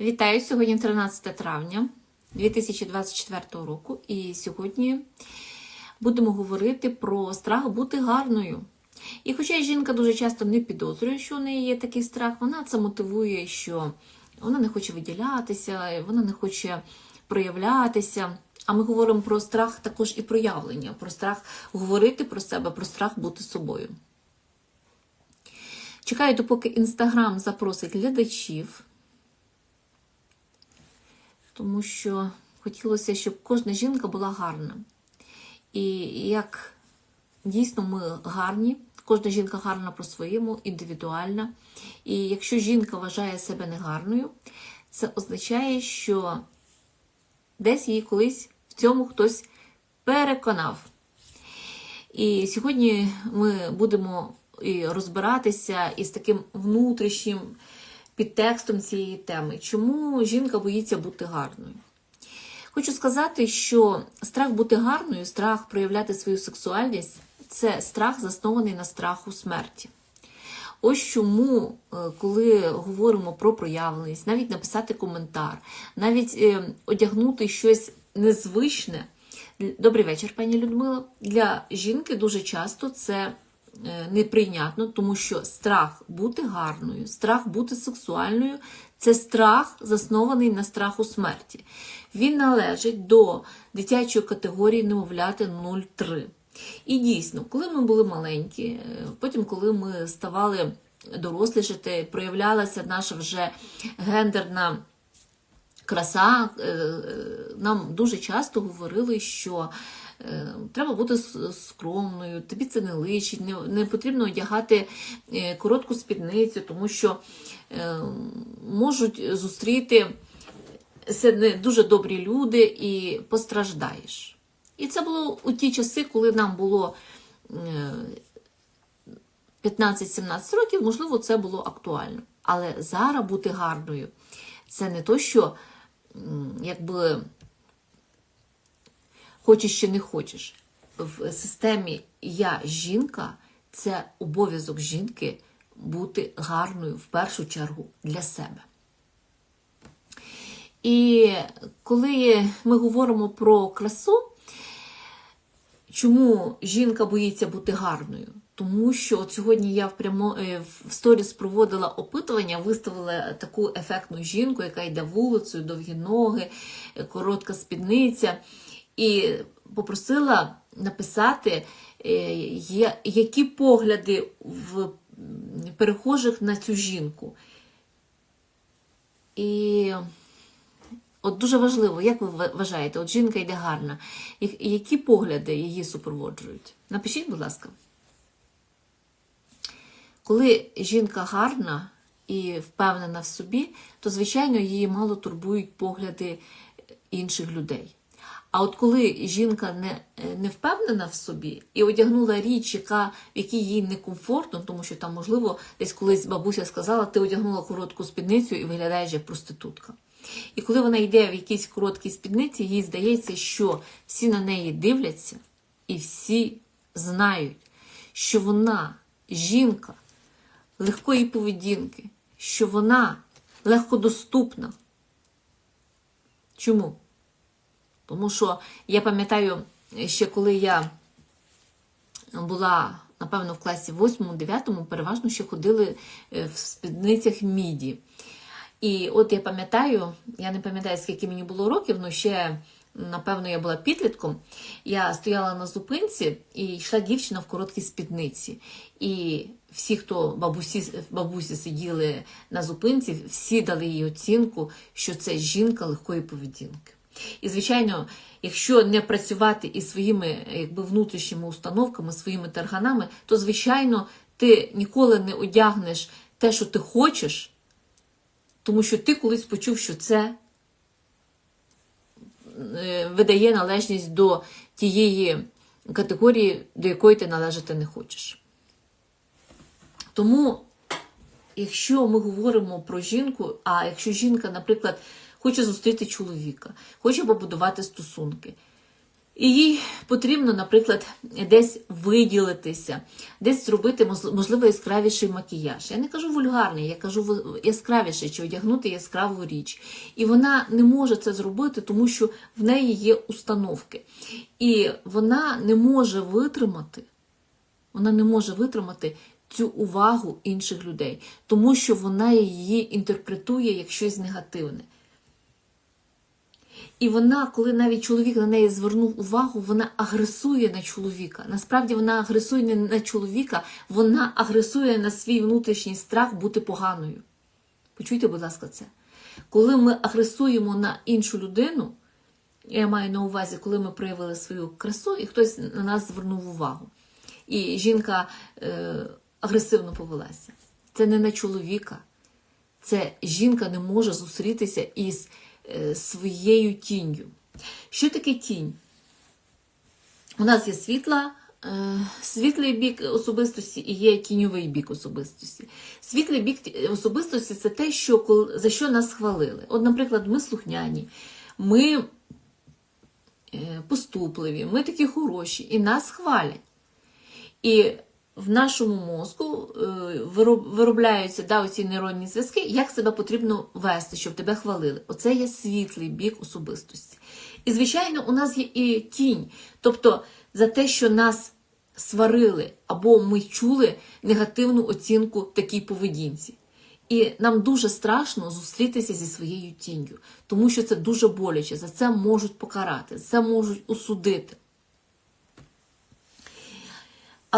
Вітаю! Сьогодні 13 травня 2024 року, і сьогодні будемо говорити про страх бути гарною. І хоча жінка дуже часто не підозрює, що у неї є такий страх, вона це мотивує, що вона не хоче виділятися, вона не хоче проявлятися. А ми говоримо про страх також і проявлення, про страх говорити про себе, про страх бути собою. Чекаю, допоки Інстаграм запросить глядачів, тому що хотілося, щоб кожна жінка була гарна. І як дійсно ми гарні, кожна жінка гарна по-своєму, індивідуальна. І якщо жінка вважає себе негарною, це означає, що десь її колись в цьому хтось переконав. І сьогодні ми будемо розбиратися із таким внутрішнім підтекстом цієї теми. Чому жінка боїться бути гарною? Хочу сказати, що страх бути гарною, страх проявляти свою сексуальність це страх, заснований на страху смерті. Ось чому, коли говоримо про проявленість, навіть написати коментар, навіть одягнути щось незвичне. Добрий вечір, пані Людмила. Для жінки дуже часто це неприйнятно, тому що страх бути гарною, страх бути сексуальною це страх, заснований на страху смерті. Він належить до дитячої категорії немовляти 0,3. І дійсно, коли ми були маленькі, потім, коли ми ставали дорослішати, проявлялася наша вже гендерна краса, нам дуже часто говорили, що треба бути скромною, тобі це не личить, не, не потрібно одягати коротку спідницю, тому що можуть зустріти не дуже добрі люди і постраждаєш. І це було у ті часи, коли нам було 15-17 років, можливо, це було актуально. Але зараз бути гарною це не то, що якби хочеш чи не хочеш. В системі Я жінка це обов'язок жінки бути гарною в першу чергу для себе. І коли ми говоримо про красу, чому жінка боїться бути гарною? Тому що от сьогодні я в прямо в сторіс проводила опитування, виставила таку ефектну жінку, яка йде вулицею, довгі ноги, коротка спідниця, і попросила написати, які погляди в перехожих на цю жінку. І от дуже важливо, як ви вважаєте, от жінка йде гарна, які погляди її супроводжують? Напишіть, будь ласка. Коли жінка гарна і впевнена в собі, то, звичайно, її мало турбують погляди інших людей. А от коли жінка не не впевнена в собі і одягнула річ, яка, в якій їй некомфортно, тому що там, можливо, десь колись бабуся сказала, ти одягнула коротку спідницю і виглядаєш як проститутка. І коли вона йде в якійсь короткій спідниці, їй здається, що всі на неї дивляться і всі знають, що вона жінка легкої поведінки, що вона легкодоступна. Чому? Тому що я пам'ятаю, ще коли я була, напевно, в класі 8-9, переважно ще ходили в спідницях міді. І от я пам'ятаю, я не пам'ятаю, скільки мені було років, але ще, напевно, я була підлітком. Я стояла на зупинці і йшла дівчина в короткій спідниці. І всі, хто бабусі, бабусі сиділи на зупинці, всі дали їй оцінку, що це жінка легкої поведінки. І, звичайно, якщо не працювати із своїми якби, внутрішніми установками, своїми тарганами, то, звичайно, ти ніколи не одягнеш те, що ти хочеш, тому що ти колись почув, що це видає належність до тієї категорії, до якої ти належати не хочеш. Тому, якщо ми говоримо про жінку, а якщо жінка, наприклад, хоче зустріти чоловіка, хоче побудувати стосунки. І їй потрібно, наприклад, десь виділитися, десь зробити, можливо, яскравіший макіяж. Я не кажу вульгарний, я кажу яскравіший, чи одягнути яскраву річ. І вона не може це зробити, тому що в неї є установки. І вона не може витримати, вона не може витримати цю увагу інших людей, тому що вона її інтерпретує як щось негативне. І вона, коли навіть чоловік на неї звернув увагу, вона агресує на чоловіка. Насправді вона агресує не на чоловіка, вона агресує на свій внутрішній страх бути поганою. Почуйте, будь ласка, це. Коли ми агресуємо на іншу людину, я маю на увазі, коли ми проявили свою красу, і хтось на нас звернув увагу. І жінка е, агресивно повелася. Це не на чоловіка. Це жінка не може зустрітися із своєю тінню. Що таке тінь? У нас є світла, е, світлий бік особистості і є тіньовий бік особистості. Світлий бік особистості це те, що, за що нас хвалили. От, наприклад, ми слухняні, ми е, поступливі, ми такі хороші, і нас хвалять. І в нашому мозку е, виробляються да, оці нейронні зв'язки, як себе потрібно вести, щоб тебе хвалили. Оце є світлий бік особистості. І, звичайно, у нас є і тінь. Тобто за те, що нас сварили, або ми чули негативну оцінку такій поведінці. І нам дуже страшно зустрітися зі своєю тінню, тому що це дуже боляче. За це можуть покарати, за це можуть осудити.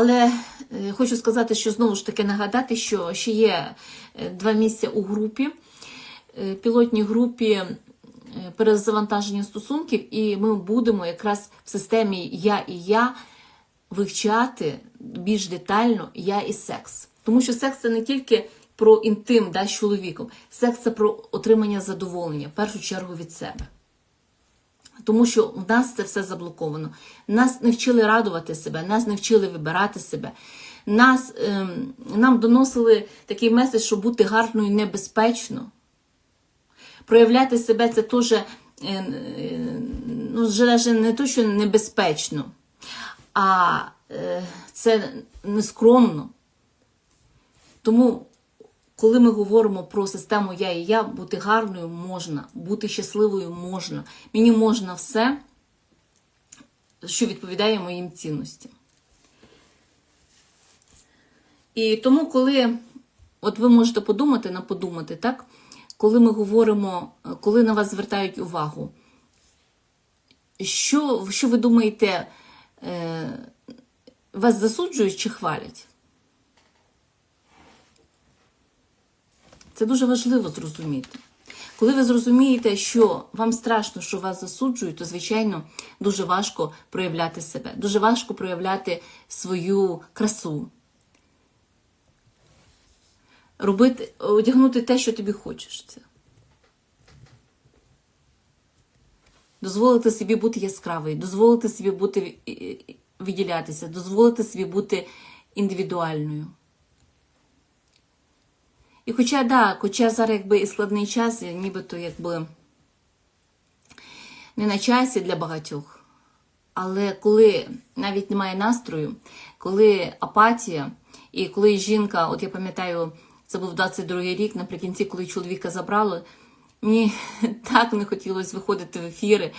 Але е, хочу сказати, що знову ж таки нагадати, що ще є е, два місця у групі, е, пілотній групі перезавантаження стосунків, і ми будемо якраз в системі Я і я вивчати більш детально я і секс. Тому що секс це не тільки про інтим да, з чоловіком, секс це про отримання задоволення, в першу чергу від себе. Тому що в нас це все заблоковано. Нас не вчили радувати себе, нас не вчили вибирати себе. Нас, ем, нам доносили такий меседж, що бути гарною небезпечно. Проявляти себе це теж е, е, ну, не то, що небезпечно, а е, це нескромно. Тому, коли ми говоримо про систему я і я, бути гарною можна, бути щасливою можна. Мені можна все, що відповідає моїм цінностям. І тому, коли от ви можете подумати на подумати, так? Коли ми говоримо, коли на вас звертають увагу, що, що ви думаєте, е, вас засуджують чи хвалять? Це дуже важливо зрозуміти. Коли ви зрозумієте, що вам страшно, що вас засуджують, то, звичайно, дуже важко проявляти себе, дуже важко проявляти свою красу. Робити, одягнути те, що тобі хочеться. Дозволити собі бути яскравою, дозволити собі бути виділятися, дозволити собі бути індивідуальною. І хоча, да, хоча зараз якби і складний час, нібито якби не на часі для багатьох. Але коли навіть немає настрою, коли апатія, і коли жінка, от я пам'ятаю, це був 22-й рік, наприкінці, коли чоловіка забрали, мені так не хотілося виходити в ефіри.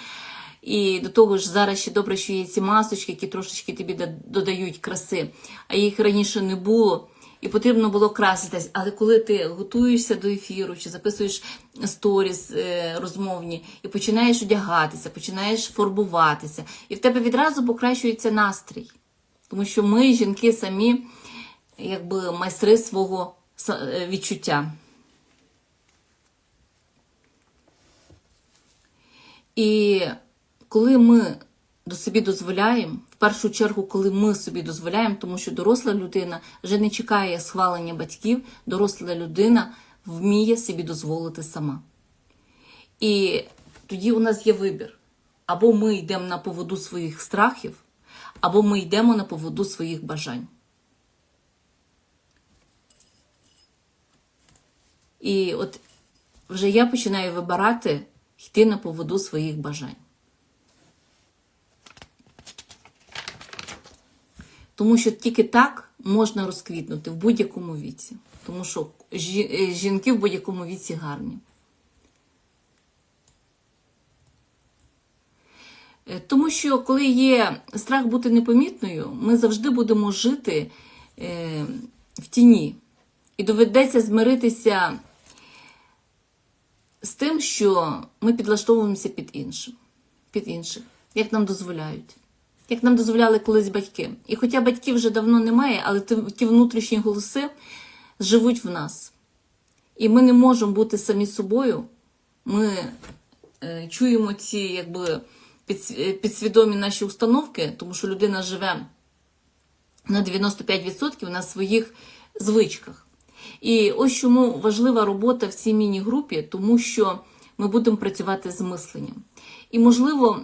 І до того ж, зараз ще добре, що є ці масочки, які трошечки тобі додають краси, а їх раніше не було. І потрібно було краситись. Але коли ти готуєшся до ефіру, чи записуєш сторіс е, розмовні, і починаєш одягатися, починаєш фарбуватися, і в тебе відразу покращується настрій. Тому що ми, жінки, самі, якби майстри свого е, відчуття. І коли ми до собі дозволяємо, першу чергу, коли ми собі дозволяємо, тому що доросла людина вже не чекає схвалення батьків, доросла людина вміє собі дозволити сама. І тоді у нас є вибір. Або ми йдемо на поводу своїх страхів, або ми йдемо на поводу своїх бажань. І от вже я починаю вибирати йти на поводу своїх бажань. Тому що тільки так можна розквітнути в будь-якому віці. Тому що е, жінки в будь-якому віці гарні. Е, Тому що коли є страх бути непомітною, ми завжди будемо жити е, в тіні. І доведеться змиритися з тим, що ми підлаштовуємося під іншим, під інших, як нам дозволяють, як нам дозволяли колись батьки. І хоча батьків вже давно немає, але ті, внутрішні голоси живуть в нас. І ми не можемо бути самі собою. Ми е, чуємо ці якби, е, підсвідомі наші установки, тому що людина живе на 95% на своїх звичках. І ось чому важлива робота в цій міні-групі, тому що ми будемо працювати з мисленням. І, можливо,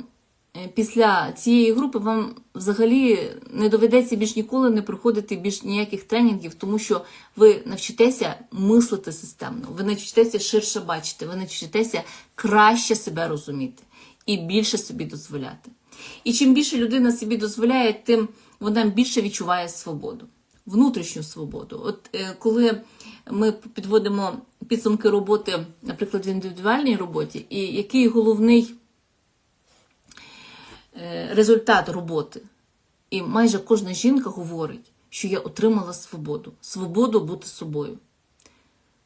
після цієї групи вам взагалі не доведеться більш ніколи не проходити більш ніяких тренінгів, тому що ви навчитеся мислити системно, ви навчитеся ширше бачити, ви навчитеся краще себе розуміти і більше собі дозволяти. І чим більше людина собі дозволяє, тим вона більше відчуває свободу, внутрішню свободу. От е, коли ми підводимо підсумки роботи, наприклад, в індивідуальній роботі, і який головний е, результат роботи, і майже кожна жінка говорить, що я отримала свободу, свободу бути собою.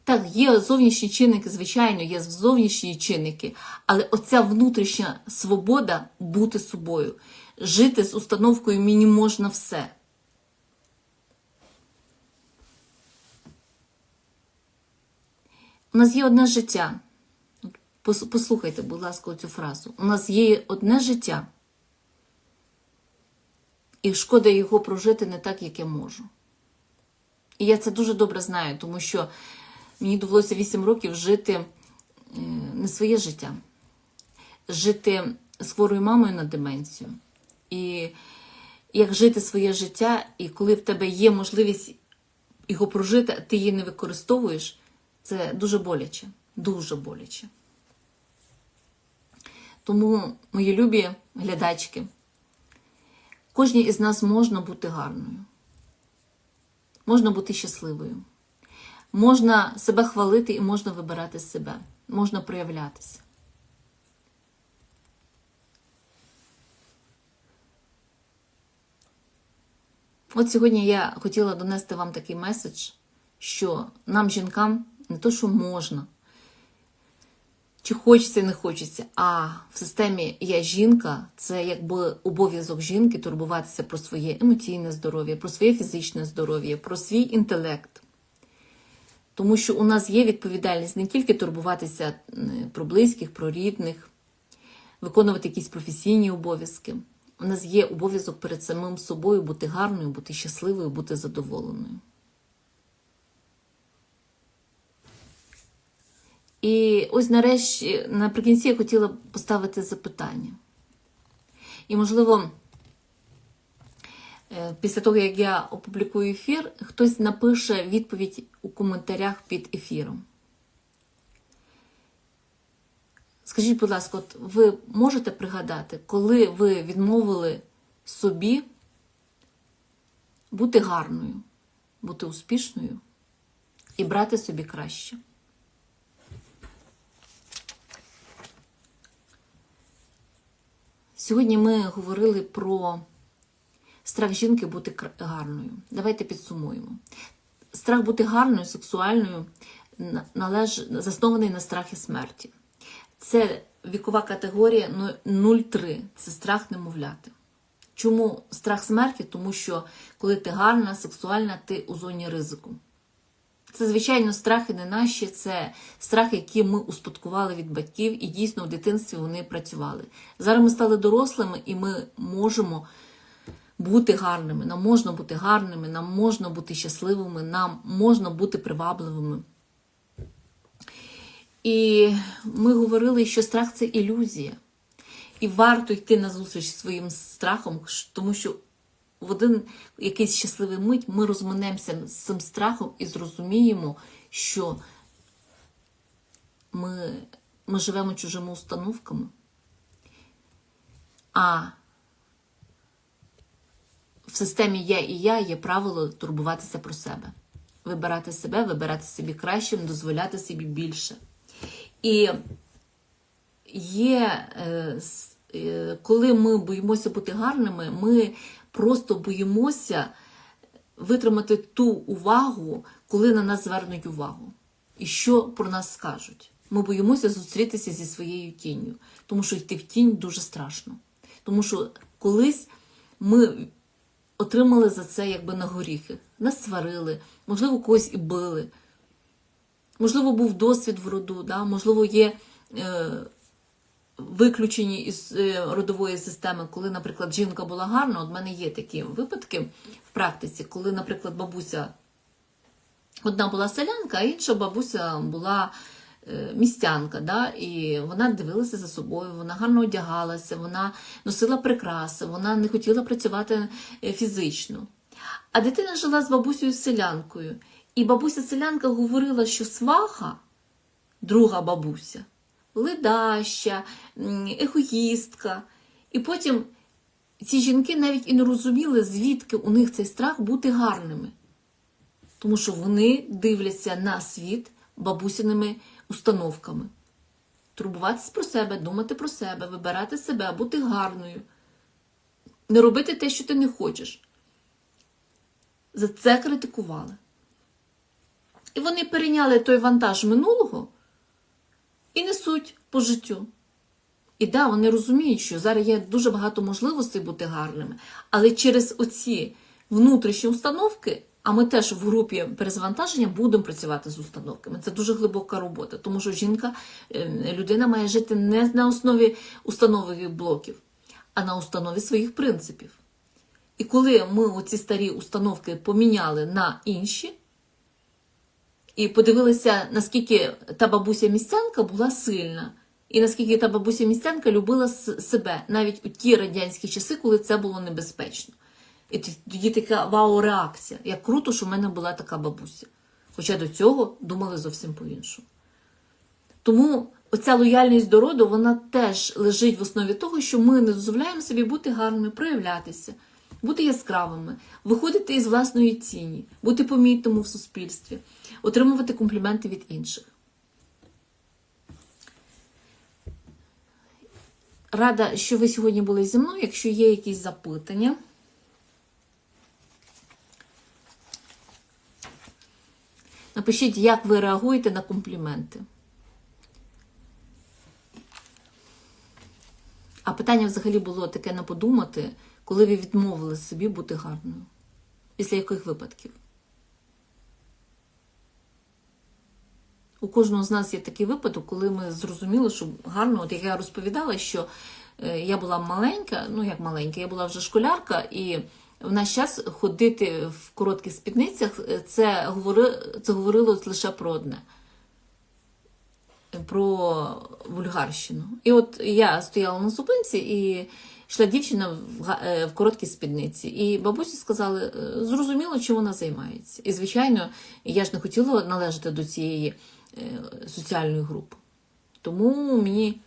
Так, є зовнішні чинники, звичайно, є зовнішні чинники, але оця внутрішня свобода бути собою, жити з установкою мені можна все. У нас є одне життя. Послухайте, будь ласка, цю фразу. У нас є одне життя. І шкода його прожити не так, як я можу. І я це дуже добре знаю, тому що мені довелося 8 років жити не своє життя, жити з хворою мамою на деменцію. І як жити своє життя, і коли в тебе є можливість його прожити, а ти її не використовуєш, це дуже боляче. Дуже боляче. Тому, мої любі глядачки, кожній із нас можна бути гарною, можна бути щасливою. Можна себе хвалити і можна вибирати себе, можна проявлятися. От сьогодні я хотіла донести вам такий меседж, що нам, жінкам, не то, що можна, чи хочеться, не хочеться, а в системі я жінка, це якби обов'язок жінки турбуватися про своє емоційне здоров'я, про своє фізичне здоров'я, про свій інтелект. Тому що у нас є відповідальність не тільки турбуватися про близьких, про рідних, виконувати якісь професійні обов'язки. У нас є обов'язок перед самим собою бути гарною, бути щасливою, бути задоволеною. І ось нарешті, наприкінці я хотіла поставити запитання. І, можливо, е, після того, як я опублікую ефір, хтось напише відповідь у коментарях під ефіром. Скажіть, будь ласка, от ви можете пригадати, коли ви відмовили собі бути гарною, бути успішною і брати собі краще? Сьогодні ми говорили про страх жінки бути гарною. Давайте підсумуємо. Страх бути гарною, сексуальною належ... заснований на страхі смерті. Це вікова категорія ну, 0,3. Це страх немовляти. Чому страх смерті? Тому що коли ти гарна, сексуальна, ти у зоні ризику. Це, звичайно, страхи не наші, це страхи, які ми успадкували від батьків, і дійсно в дитинстві вони працювали. Зараз ми стали дорослими, і ми можемо бути гарними. Нам можна бути гарними, нам можна бути щасливими, нам можна бути привабливими. І ми говорили, що страх це ілюзія. І варто йти на зустріч своїм страхом, тому що в один якийсь щасливий мить ми розминемося з цим страхом і зрозуміємо, що ми, ми живемо чужими установками. А в системі я і я є правило турбуватися про себе. Вибирати себе, вибирати собі кращим, дозволяти собі більше. І є, е, коли ми боїмося бути гарними, ми просто боїмося витримати ту увагу, коли на нас звернуть увагу. І що про нас скажуть. Ми боїмося зустрітися зі своєю тінню, тому що йти в тінь дуже страшно. Тому що колись ми отримали за це якби на горіхи. Нас сварили, можливо, когось і били. Можливо, був досвід в роду, да? можливо, є е, виключені із е, родової системи, коли, наприклад, жінка була гарна. От в мене є такі випадки в практиці, коли, наприклад, бабуся одна була селянка, а інша бабуся була е, містянка, да? і вона дивилася за собою, вона гарно одягалася, вона носила прикраси, вона не хотіла працювати е, фізично. А дитина жила з бабусею селянкою. І бабуся селянка говорила, що сваха, друга бабуся, ледаща, егоїстка. І потім ці жінки навіть і не розуміли, звідки у них цей страх бути гарними. Тому що вони дивляться на світ бабусіними установками. Турбуватись про себе, думати про себе, вибирати себе, бути гарною, не робити те, що ти не хочеш. За це критикували. І вони перейняли той вантаж минулого і несуть по життю. І да, вони розуміють, що зараз є дуже багато можливостей бути гарними, але через оці внутрішні установки, а ми теж в групі перезвантаження будемо працювати з установками. Це дуже глибока робота, тому що жінка, е, людина має жити не на основі установих блоків, а на установі своїх принципів. І коли ми оці старі установки поміняли на інші, і подивилися, наскільки та бабуся містянка була сильна, і наскільки та бабуся містянка любила себе навіть у ті радянські часи, коли це було небезпечно. І тоді така вау-реакція. Як круто, що в мене була така бабуся. Хоча до цього думали зовсім по-іншому. Тому оця лояльність до роду, вона теж лежить в основі того, що ми не дозволяємо собі бути гарними, проявлятися, бути яскравими, виходити із власної тіні, бути помітними в суспільстві, отримувати компліменти від інших. Рада, що ви сьогодні були зі мною. Якщо є якісь запитання, напишіть, як ви реагуєте на компліменти. А питання взагалі було таке не подумати, коли ви відмовили собі бути гарною. Після яких випадків? У кожного з нас є такий випадок, коли ми зрозуміли, що гарно, от як я розповідала, що е, я була маленька, ну як маленька, я була вже школярка, і в наш час ходити в коротких спідницях, е, це, говори, це говорило лише про одне. Про вульгарщину. І от я стояла на зупинці і йшла дівчина в, е, в короткій спідниці. І бабусі сказали, е, зрозуміло, чим вона займається. І, звичайно, я ж не хотіла належати до цієї е, соціальної групи. Тому мені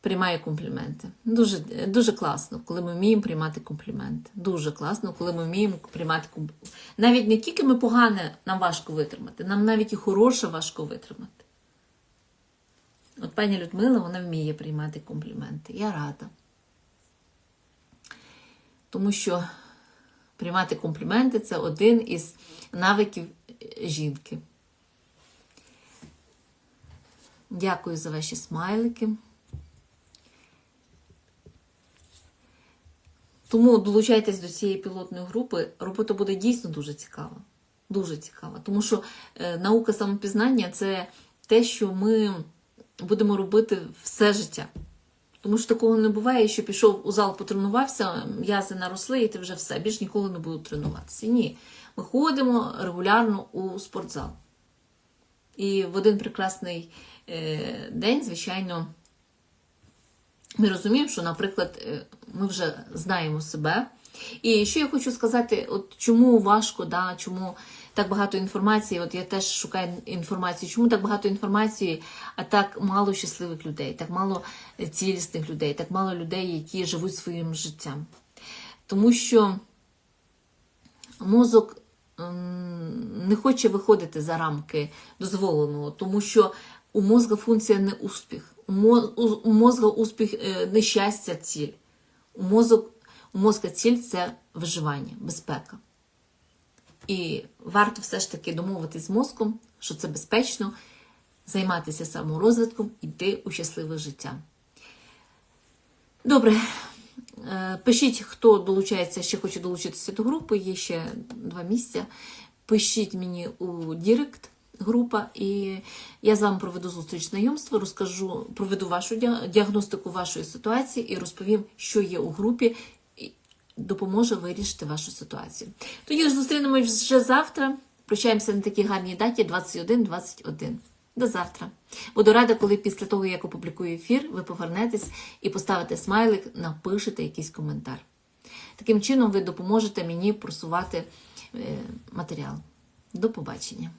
приймає компліменти. Дуже, дуже класно, коли ми вміємо приймати компліменти. Дуже класно, коли ми вміємо приймати компліменти. Навіть не тільки ми погане, нам важко витримати, нам навіть і хороше важко витримати. От пані Людмила, вона вміє приймати компліменти. Я рада. Тому що приймати компліменти це один із навиків жінки. Дякую за ваші смайлики. Тому долучайтесь до цієї пілотної групи. Робота буде дійсно дуже цікава. Дуже цікава. Тому що е, наука самопізнання це те, що ми будемо робити все життя. Тому що такого не буває, що пішов у зал, потренувався, м'язи наросли, і ти вже все, більш ніколи не буду тренуватися. Ні. Ми ходимо регулярно у спортзал. І в один прекрасний е, день, звичайно, ми розуміємо, що, наприклад, е, ми вже знаємо себе. І що я хочу сказати, от чому важко, да, чому так багато інформації, от я теж шукаю інформацію, чому так багато інформації, а так мало щасливих людей, так мало цілісних людей, так мало людей, які живуть своїм життям. Тому що мозок не хоче виходити за рамки дозволеного, тому що у мозга функція не успіх, у мозга успіх е, не щастя, ціль. У, мозок, у мозка ціль це виживання, безпека. І варто все ж таки домовитись з мозком, що це безпечно, займатися саморозвитком, йти у щасливе життя. Добре. Е, Пишіть, хто долучається, ще хоче долучитися до групи, є ще два місця. Пишіть мені у Дірект група, і я з вами проведу зустріч знайомства, розкажу, проведу вашу діагностику вашої ситуації і розповім, що є у групі, допоможе вирішити вашу ситуацію. Тоді зустрінемось вже завтра. Прощаємося на такій гарній даті 21.21. До завтра. Буду рада, коли після того, як опублікую ефір, ви повернетесь і поставите смайлик, напишете якийсь коментар. Таким чином, ви допоможете мені просувати е, матеріал. До побачення.